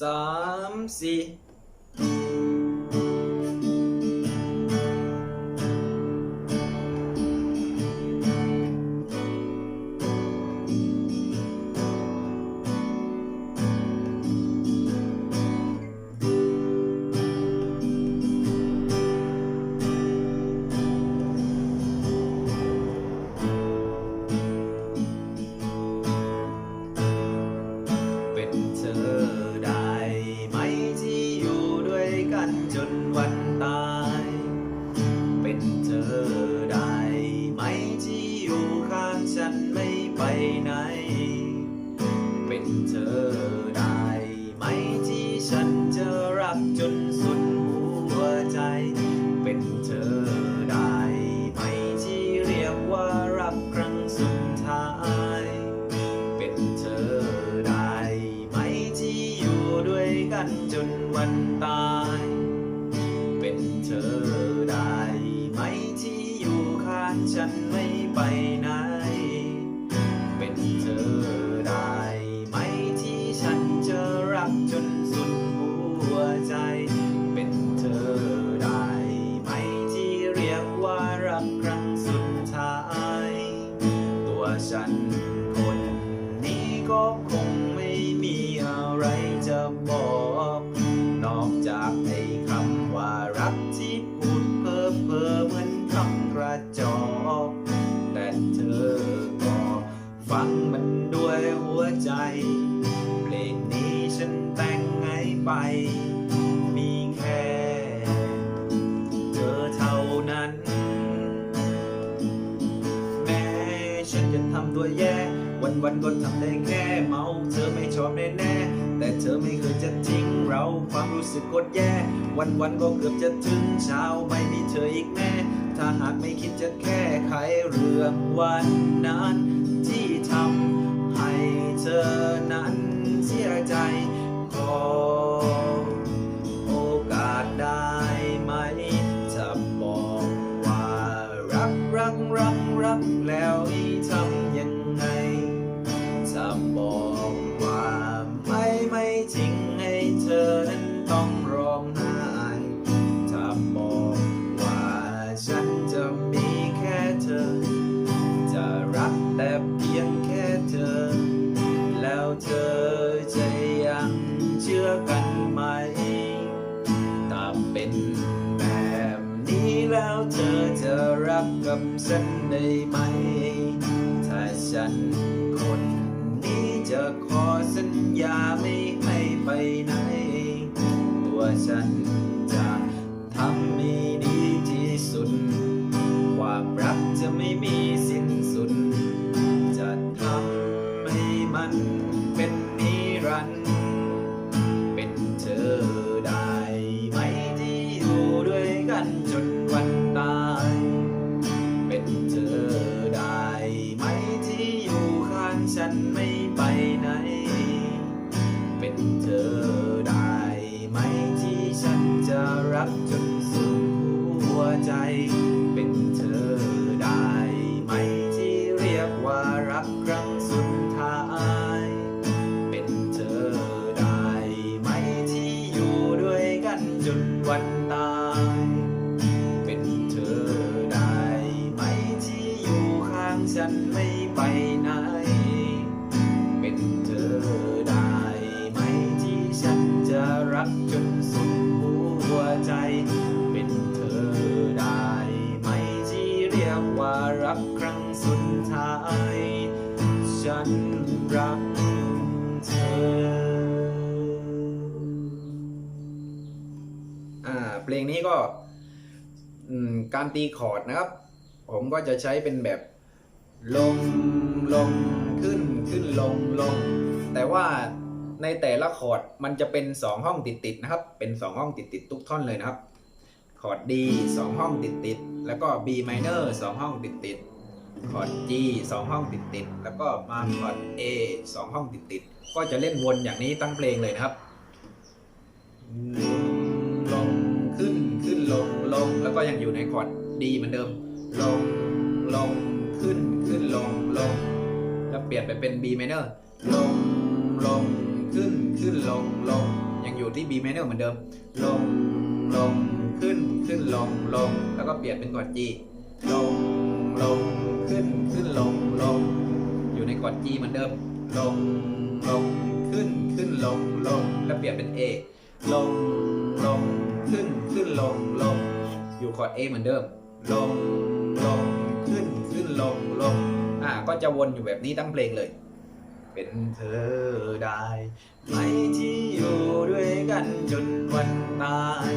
สามสี่ ข้างฉันไม่ไปไหน เป็นเธอได้ไหมที่ฉันจะรักจนสุดหัวใจ เป็นเธอได้ไหมที่เรียกว่ารักครั้งสุดท้าย เป็นเธอได้ไหมที่อยู่ด้วยกันจนวันตาย เป็นเธอได้ไหมที่อยู่ข้างฉันไม่ไปไหน มีแค่เธอเท่านั้น แม้ฉันจะทำตัวแย่ วันวันก็ทำได้แค่เมาเธอไม่ชอบแน่แน่แต่เธอไม่เคยจะทิ้งเราความรู้สึกกดแย่ วันวันก็เกือบจะถึงเช้าไม่มีเธออีกแน่ถ้าหากไม่คิดจะแก้ไขเรื่องวันนั้นที่ทำให้เธอนั้นเสียใจขอำแล้วให้ทำยังไงจะบอกว่าไม่ไม่จริง กกับฉันได้ไหม ถ้าฉันคนนี้จะขอสัญญาไม่ให้ไปไหน ตัวฉันจะทำให้ดีที่สุด ความรักจะไม่มี ใจเป็นเธอได้ไหมที่เรียกว่ารักครั้งสุดท้าย เป็นเธอได้ไหมที่อยู่ด้วยกันจนวันตาย เป็นเธอได้ไหมที่อยู่ข้างฉันไม่ไปไหน เป็นเธอได้ไหมที่ฉันจะรักจนสุด เพลงนี้ก็การตีคอร์ดนะครับ ผมก็จะใช้เป็นแบบลงลงขึ้นขึ้นลงลง แต่ว่าในแต่ละคอร์ดมันจะเป็น 2 ห้องติดติดๆนะครับ เป็น 2 ห้องติดติดๆทุกท่อนเลยนะครับ คอร์ด D 2 ห้องติดติดๆแล้วก็ B minor 2 ห้องติดติดๆคอร์ด G 2 ห้องติดติดๆแล้วก็มาคอร์ด A 2 ห้องติดติดๆก็จะเล่นวนอย่างนี้ตั้งเพลงเลยนะครับ แล้วก็ยังอยู่ในคอร์ดดีเหมือนเดิม ลงลงขึ้นขึ้นลงลงแล้วเปลี่ยนไปเป็น B minor ลงลงขึ้นขึ้นลงลงยังอยู่ที่ B minor เหมือนเดิม ลงลงขึ้นขึ้นลงลงแล้วก็เปลี่ยนเป็นกอด G ลงลงขึ้นขึ้นลงลงอยู่ในกอด G เหมือนเดิม ลงลงขึ้นขึ้นลงลงแล้วเปลี่ยนเป็น A ลงลงขึ้นขึ้นลงลง อยู่คอร์ด A เหมือนเดิม ลง ลง ขึ้น ขึ้น ลง ลง อ่า ก็จะวนอยู่แบบนี้ทั้งเพลงเลย เป็นเธอได้ไหมที่อยู่ด้วยกันจนวันตาย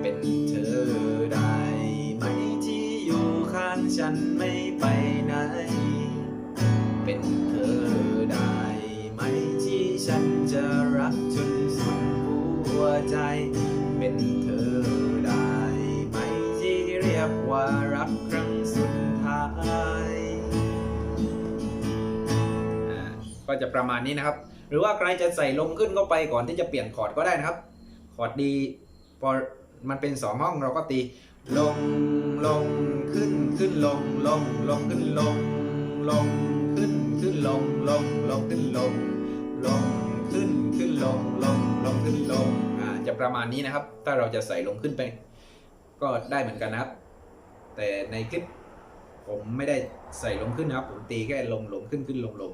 เป็นเธอได้ไหมที่อยู่ข้างฉันไว่ารักครั้งสุดท้ายก็จะประมาณนี้นะครับ หรือว่าใครจะใส่ลมขึ้นเข้าไปก่อนที่จะเปลี่ยนคอร์ดก็ได้นะครับ คอร์ดดีพอมันเป็นสองห้องเราก็ตี ลงลงขึ้นขึ้นลงลงลงขึ้นลงลงขึ้นขึ้นลงลงลงขึ้นลงลงขึ้นขึ้นลงลงลงขึ้นลงอ่าจะประมาณนี้นะครับ ถ้าเราจะใส่ลงขึ้นไป ก็ได้เหมือนกันนะครับ แต่ในคลิปผมไม่ได้ใส่ลงขึ้นนะครับ ผมตีแค่ลงลงขึ้นขึ้นลงลง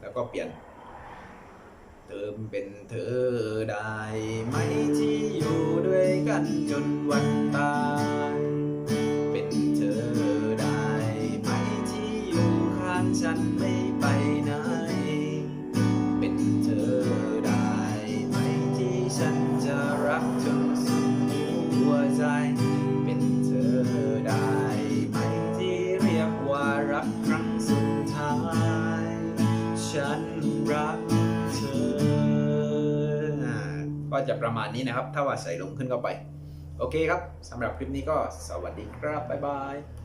แล้วก็เปลี่ยน เติมเป็นเธอได้ไหมที่อยู่ด้วยกันจนวันตาย จะประมาณนี้นะครับ ถ้าว่าใส่ลงขึ้นเข้าไป โอเคครับสำหรับคลิปนี้ก็สวัสดีครับ บ๊ายบาย